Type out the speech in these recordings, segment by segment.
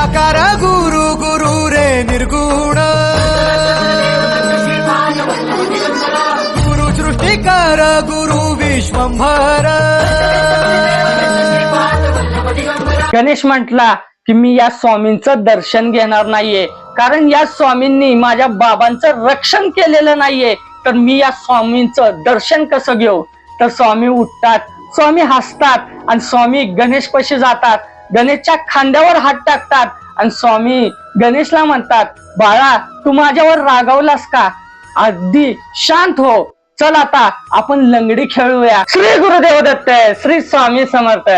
निराकार गुरु गुरु रे निर्गुण गुरु सृष्टिकार गुरु विश्वंभर गणेश म्हटला की मी या स्वामींचं दर्शन घेणार नाहीये. कारण या स्वामींनी माझ्या बाबांचं रक्षण केलेलं नाहीये. तर मी या स्वामींचं दर्शन कसं घेऊ? तर स्वामी उठतात स्वामी हसतात आणि स्वामी गणेश पशी जातात. गणेशच्या खांद्यावर हात टाकतात. आणि स्वामी गणेशला म्हणतात बाळा तू माझ्यावर रागावलास का? अगदी शांत हो. चल आता आपण लंगडी खेळूया. श्री गुरुदेव दत्त श्री स्वामी समर्थ.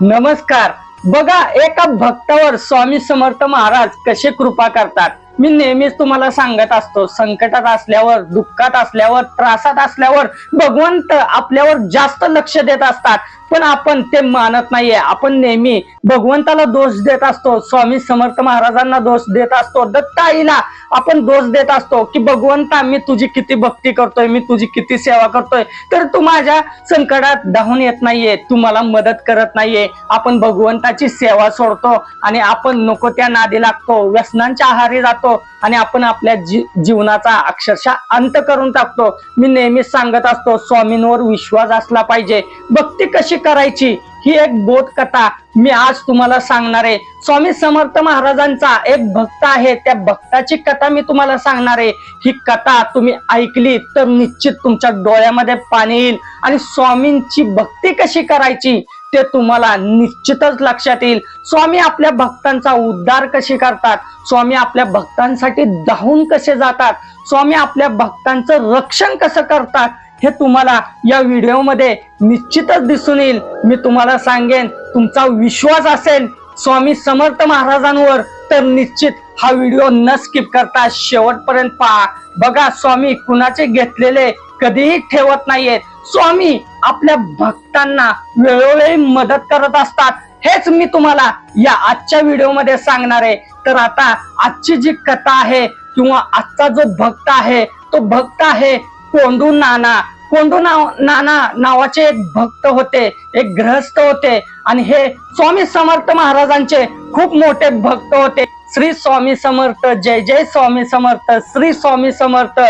नमस्कार. बघा एका भक्तावर स्वामी समर्थ महाराज कसे कृपा करतात. मी नेहमीच तुम्हाला सांगत असतो संकटात असल्यावर दुःखात असल्यावर त्रासात असल्यावर भगवंत आपल्यावर जास्त लक्ष देत असतात. पण आपण ते मानत नाहीये. आपण नेहमी भगवंताला दोष देत असतो स्वामी समर्थ महाराजांना दोष देत असतो दत्ताईला आपण दोष देत असतो की भगवंता मी तुझी किती भक्ती करतोय मी तुझी किती सेवा करतोय तर तू माझ्या संकटात धावून येत नाहीये तू मला मदत करत नाहीये. आपण भगवंताची सेवा सोडतो आणि आपण नको त्या नादी लागतो व्यसनांच्या आहारी जातो आणि आपण आपल्या जी जीवनाचा अक्षरशः अंत करून टाकतो. मी नेहमीच सांगत असतो स्वामींवर विश्वास असला पाहिजे. भक्ती कशी करायची? ही एक बोध कथा मी आज तुम्हाला सांगणार आहे. स्वामी समर्थ महाराजांचा एक भक्त आहे. त्या भक्ताची कथा मी तुम्हाला सांगणार आहे. ही कथा तुम्ही ऐकली तर निश्चित तुमच्या डोळ्यामध्ये पाणी येईल. आणि स्वामींची भक्ती कशी करायची? ते तुम्हाला निश्चितच लक्षात येईल. स्वामी आपल्या भक्तांचा उद्धार कसे करतात? स्वामी आपल्या भक्तांसाठी धावून कसे जातात? स्वामी आपल्या भक्तांचं रक्षण कसं करतात? हे तुम्हाला या व्हिडिओमध्ये निश्चितच दिसून येईल. मी तुम्हाला सांगेन तुमचा विश्वास असेल स्वामी समर्थ महाराजांवर तर निश्चित हा व्हिडिओ न स्किप करता शेवटपर्यंत पहा. बघा स्वामी कुणाचे घेतलेले कधीही ठेवत नाहीयेत. स्वामी आपल्या भक्तांना वेळोवेळी मदत करत असतात. हेच मी तुम्हाला या आजच्या व्हिडिओमध्ये सांगणार आहे. तर आता आजची जी कथा आहे किंवा आजचा जो भक्त आहे तो भक्त आहे कोंडू नाना. कोंडू नाव नाना नावाचे एक भक्त होते एक ग्रहस्थ होते आणि हे स्वामी समर्थ महाराजांचे खूप मोठे भक्त होते. श्री स्वामी समर्थ जय जय स्वामी समर्थ श्री स्वामी समर्थ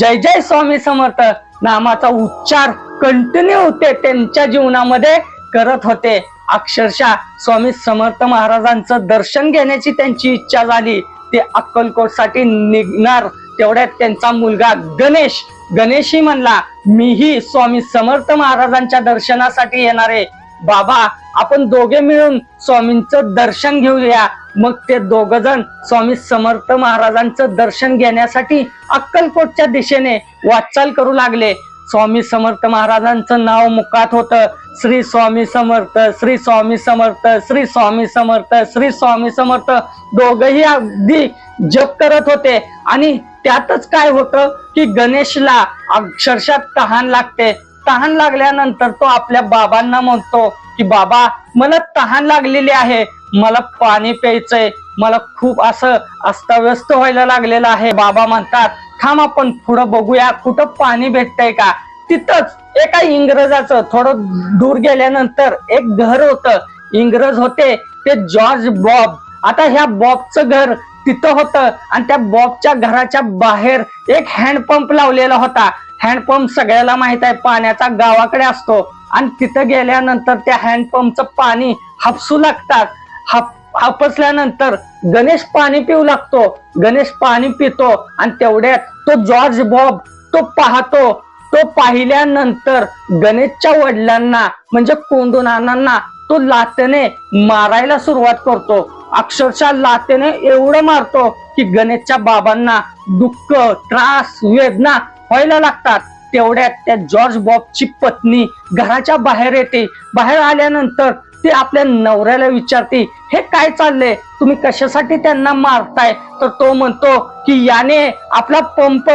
जय जय स्वामी समर्थ. नामाचा उच्चार कंटिन्यू होते त्यांच्या जीवनामध्ये करत होते. अक्षरशः स्वामी समर्थ महाराजांचं दर्शन घेण्याची त्यांची इच्छा झाली. ते अक्कलकोटसाठी निघणार. तेवढ्यात त्यांचा मुलगा गणेश गणेशही म्हणला मीही स्वामी समर्थ महाराजांच्या दर्शनासाठी येणार आहे. बाबा आपण दोघे मिळून स्वामींचं दर्शन घेऊया. मग ते दोघ जण स्वामी समर्थ महाराजांचं दर्शन घेण्यासाठी अक्कलकोटच्या दिशेने वाटचाल करू लागले. स्वामी समर्थ महाराजांचं नाव मुखात होतं. श्री स्वामी समर्थ श्री स्वामी समर्थ श्री स्वामी समर्थ श्री स्वामी समर्थ दोघही अगदी जप करत होते. आणि त्यातच काय होतं की गणेशला अक्षरशः तहान लागते. तहान लागल्यानंतर तो आपल्या बाबांना म्हणतो की बाबा मला तहान लागलेली आहे. मला पाणी प्यायचंय. मला खूप असं अस्ताव्यस्त व्हायला लागलेलं आहे. बाबा म्हणतात थांब आपण पुढं बघूया कुठं पाणी भेटतंय का? तिथंच एका इंग्रजाचं थोडं दूर गेल्यानंतर एक घर होतं. इंग्रज होते ते जॉर्ज बॉब. आता ह्या बॉबचं घर तिथं होतं आणि त्या बॉबच्या घराच्या बाहेर एक हँडपंप लावलेला होता. हँडपंप सगळ्याला माहीत आहे पाण्याचा गावाकडे असतो. आणि तिथं गेल्यानंतर त्या हँडपंपचं पाणी हापसू लागतात. हापसल्यानंतर गणेश पाणी पिऊ लागतो. गणेश पाणी पितो आणि तेवढ्यात तो जॉर्ज बॉब तो पाहतो. तो पाहिल्यानंतर गणेशच्या वडिलांना म्हणजे कोंडूनानांना तो लातेने मारायला सुरुवात करतो. अक्षरशः लातेने एवढं मारतो की गणेशच्या बाबांना दुःख त्रास वेदना व्हायला लागतात. तेवढ्यात त्या जॉर्ज बॉबची पत्नी घराच्या बाहेर येते. बाहेर आल्यानंतर ती आपल्या नवऱ्याला विचारते हे काय चाललंय? तुम्ही कशासाठी त्यांना मारताय? तर तो म्हणतो की याने आपला पंप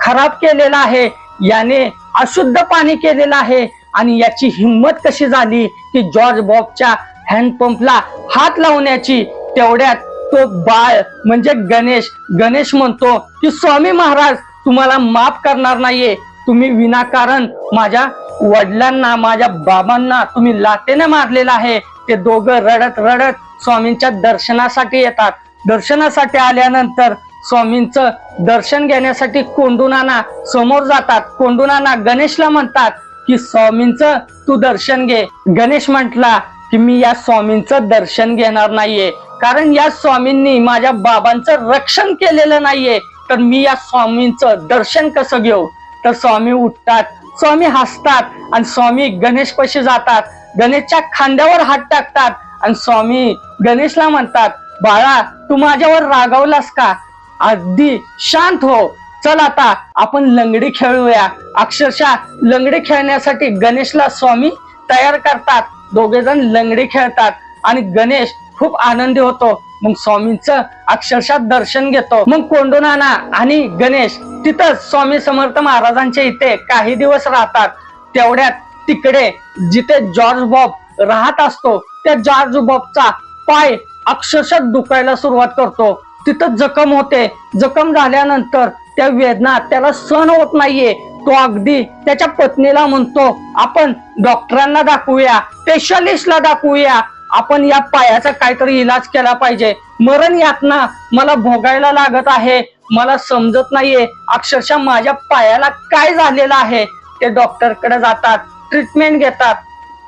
खराब केलेला आहे. याने अशुद्ध पाणी केलेलं आहे आणि याची हिंमत कशी झाली की जॉर्ज बॉबच्या हँडपंपला हात लावण्याची? तेवढ्यात तो बाळ म्हणजे गणेश गणेश म्हणतो की स्वामी महाराज तुम्हाला माफ करणार नाहीये. तुम्ही विनाकारण माझ्या वडिलांना माझ्या बाबांना तुम्ही लातेने मारलेलं आहे. ते दोघं रडत रडत स्वामींच्या दर्शनासाठी येतात. दर्शनासाठी आल्यानंतर स्वामींचं दर्शन घेण्यासाठी कोंडुनाना समोर जातात. कोंडुनाना गणेशला म्हणतात की स्वामींचं तू दर्शन घे. गणेश म्हटला की मी या स्वामींचं दर्शन घेणार नाहीये. कारण या स्वामींनी माझ्या बाबांचं रक्षण केलेलं नाहीये. तर मी या स्वामींचं दर्शन कसं घेऊ? तर स्वामी उठतात स्वामी हसतात आणि स्वामी गणेश पशी जातात. गणेशच्या खांद्यावर हात टाकतात आणि स्वामी गणेशला म्हणतात बाळा तू माझ्यावर रागावलास का? अगदी शांत हो. चल आता आपण लंगडी खेळूया. अक्षरशः लंगडी खेळण्यासाठी गणेशला स्वामी तयार करतात. दोघे जण लंगडी खेळतात आणि गणेश खूप आनंदी होतो. मग स्वामींचं अक्षरशः दर्शन घेतो. मग कोंडोनाना आणि गणेश तिथंच स्वामी समर्थ महाराजांच्या इथे काही दिवस राहतात. तेवढ्यात तिकडे जिथे जॉर्ज बॉब राहत असतो त्या जॉर्ज बॉबचा पाय अक्षरशः दुखायला सुरुवात करतो. तिथं जखम होते. जखम झाल्यानंतर त्या वेदना त्याला सहन होत नाहीये. तो अगदी त्याच्या पत्नीला म्हणतो आपण डॉक्टरांना दाखवूया स्पेशलिस्टला दाखवूया. आपण या पायाचा काहीतरी इलाज केला पाहिजे. मरण यातना मला भोगायला लागत आहे. मला समजत नाहीये अक्षरशः माझ्या पायाला काय झालेलं आहे. ते डॉक्टरकडे जातात ट्रीटमेंट घेतात.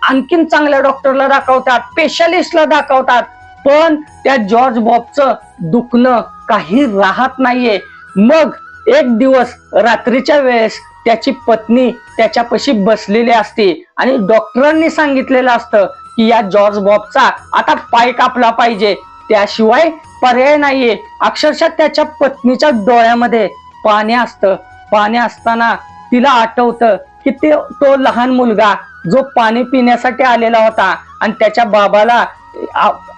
आणखीन चांगल्या डॉक्टरला दाखवतात स्पेशलिस्टला दाखवतात. पण त्या जॉर्ज बॉबचं दुखणं काही राहत नाहीये. मग एक दिवस रात्रीच्या वेळेस त्याची पत्नी त्याच्यापाशी बसलेली असते आणि डॉक्टरांनी सांगितलेलं असतं की या जॉर्ज बॉबचा आता पाय कापला पाहिजे. त्याशिवाय पर्याय नाहीये. अक्षरशः त्याच्या पत्नीच्या डोळ्यामध्ये पाणी असतं. पाणी असताना तिला आठवतं की ते तो लहान मुलगा जो पाणी पिण्यासाठी आलेला होता आणि त्याच्या बाबाला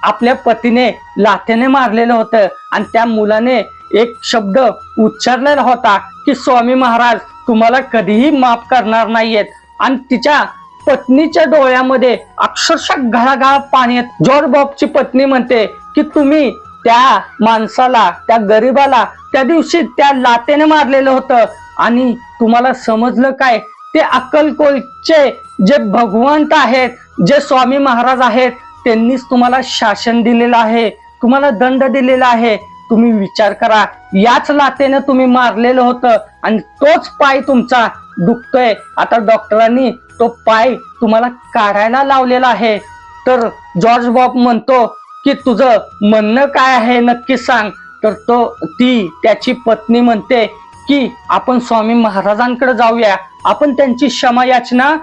आपल्या पतीने लाथेने मारलेलं होतं आणि त्या मुलाने एक शब्द उच्चारलेला होता की स्वामी महाराज तुम्हाला कधीही माफ करणार नाहीयेत. आणि तिच्या पत्नीच्या डोळ्यामध्ये अक्षरशः घळाघळा पाणी जॉर्ज बॉबची पत्नी म्हणते की तुम्ही त्या माणसाला त्या गरीबाला त्या दिवशी त्या लातेने मारलेलं होतं. आणि तुम्हाला समजलं काय? ते अक्कलकोलचे जे भगवंत आहेत जे स्वामी महाराज आहेत त्यांनीच तुम्हाला शासन दिलेलं आहे तुम्हाला दंड दिलेला आहे. तुम्ही विचार करा याच लातेनं तुम्ही मारलेलं होतं. आणि तोच पाय तुमचा दुखतोय. आता डॉक्टरांनी तो पाय तुम्हाला काढायला लावलेला आहे. तर जॉर्ज बॉब म्हणतो की तुझं म्हणणं काय आहे नक्की सांग. तर तो ती त्याची पत्नी म्हणते की आपण स्वामी महाराजांकडे जाऊया. आपण त्यांची क्षमा याचना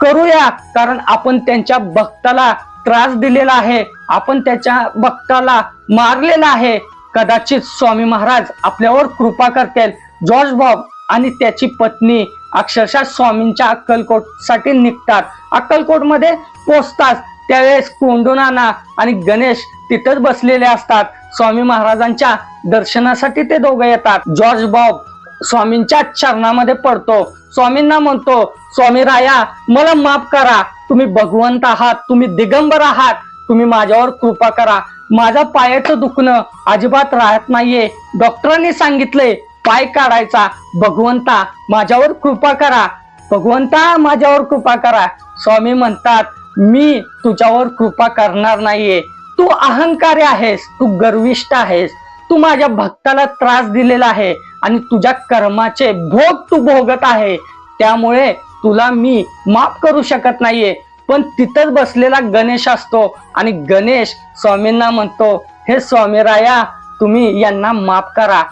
करूया. कारण आपण त्यांच्या भक्ताला त्रास दिलेला आहे. आपण त्याच्या भक्ताला मारलेला आहे. कदाचित स्वामी महाराज आपल्यावर कृपा करतील. जॉर्ज बॉब आणि त्याची पत्नी अक्षरशः स्वामींच्या अक्कलकोटसाठी निघतात. अक्कलकोटमध्ये पोचतात त्यावेळेस कोंडोनाना आणि गणेश तिथंच बसलेले असतात. स्वामी महाराजांच्या दर्शनासाठी ते दोघं येतात. जॉर्ज बॉब स्वामींच्या चरणामध्ये पडतो. स्वामींना म्हणतो स्वामी राया मला माफ करा. तुम्ही भगवंत आहात. तुम्ही दिगंबर आहात. तुम्ही माझ्यावर कृपा करा. माझ्या पायाचं दुखणं अजिबात राहत नाहीये. डॉक्टरांनी सांगितलंय पाय काढायचा. भगवंता माझ्यावर कृपा करा. भगवंता माझ्यावर कृपा करा. स्वामी म्हणतात मी तुझ्यावर कृपा करणार नाहीये. तू अहंकारी आहेस. तू गर्विष्ठ आहेस. तू माझ्या भक्ताला त्रास दिलेला आहे आणि तुझ्या कर्माचे भोग तू भोगत आहे. त्यामुळे तुला मी माफ करू शकत नाहीये. पण तिथंच बसलेला गणेश असतो आणि गणेश स्वामींना म्हणतो हे स्वामी राया तुम्ही यांना माफ करा.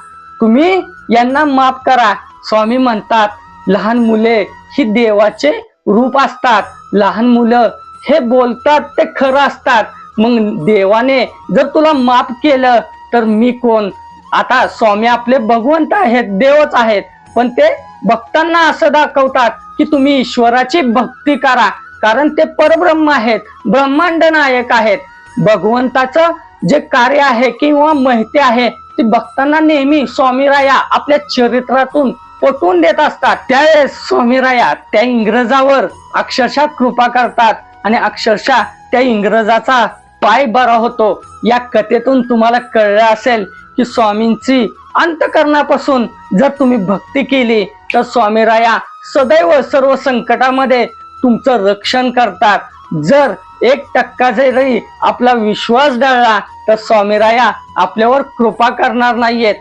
तुम्ही यांना माफ करा. स्वामी म्हणतात लहान मुले ही देवाचे रूप असतात. लहान मुलं हे बोलतात ते खरं असतात. मग देवाने जर तुला माफ केलं तर मी कोण? आता स्वामी आपले भगवंत आहेत देवच आहेत. पण ते भक्तांना असं दाखवतात की तुम्ही ईश्वराची भक्ती करा. कारण ते परब्रह्म आहेत ब्रह्मांड नायक आहेत. भगवंताचं जे कार्य आहे किंवा माहिती आहे ती बघताना नेहमी स्वामीराया आपल्या चरित्रातून पटवून देत असतात. त्यावेळेस स्वामीराया त्या इंग्रजावर अक्षरशः कृपा करतात आणि अक्षरशः त्या इंग्रजाचा पाय बरा होतो. या कथेतून तुम्हाला कळलं असेल की स्वामींची अंतकरणापासून जर तुम्ही भक्ती केली तर स्वामीराया सदैव सर्व संकटामध्ये तुमचं रक्षण करतात. जर एक टक्का जरी आपला विश्वास डळला तर स्वामीराया आपल्यावर कृपा करणार नाहीयेत.